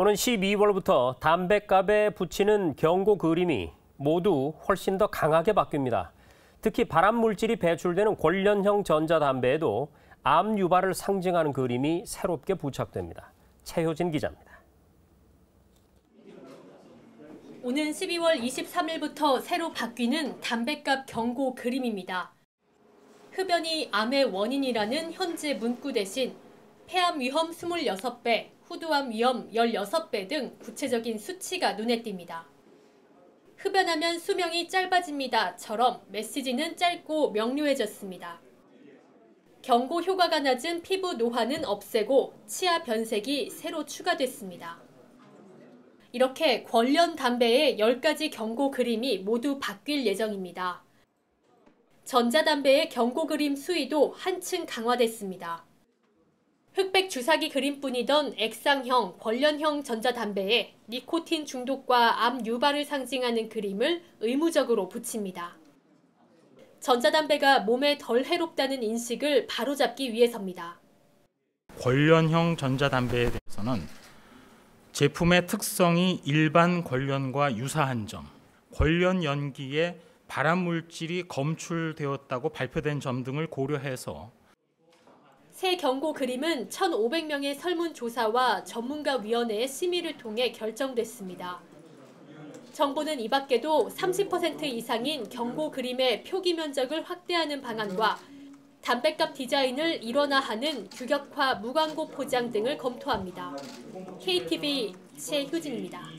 오는 12월부터 담뱃값에 붙이는 경고 그림이 모두 훨씬 더 강하게 바뀝니다. 특히 발암 물질이 배출되는 권련형 전자담배에도 암 유발을 상징하는 그림이 새롭게 부착됩니다. 최효진 기자입니다. 오는 12월 23일부터 새로 바뀌는 담뱃값 경고 그림입니다. 흡연이 암의 원인이라는 현재 문구 대신 폐암 위험 26배, 후두암 위험 16배 등 구체적인 수치가 눈에 띕니다. 흡연하면 수명이 짧아집니다처럼 메시지는 짧고 명료해졌습니다. 경고 효과가 낮은 피부 노화는 없애고 치아 변색이 새로 추가됐습니다. 이렇게 권련 담배의 10가지 경고 그림이 모두 바뀔 예정입니다. 전자담배의 경고 그림 수위도 한층 강화됐습니다. 흑백 주사기 그림뿐이던 액상형, 권련형 전자담배에 니코틴 중독과 암 유발을 상징하는 그림을 의무적으로 붙입니다. 전자담배가 몸에 덜 해롭다는 인식을 바로잡기 위해서입니다. 권련형 전자담배에 대해서는 제품의 특성이 일반 권련과 유사한 점, 권련 연기에 발암 물질이 검출되었다고 발표된 점 등을 고려해서 새 경고 그림은 1,500명의 설문조사와 전문가위원회의 심의를 통해 결정됐습니다. 정부는 이 밖에도 30% 이상인 경고 그림의 표기 면적을 확대하는 방안과 담배값 디자인을 일원화하는 규격화 무광고 포장 등을 검토합니다. KTV 최효진입니다.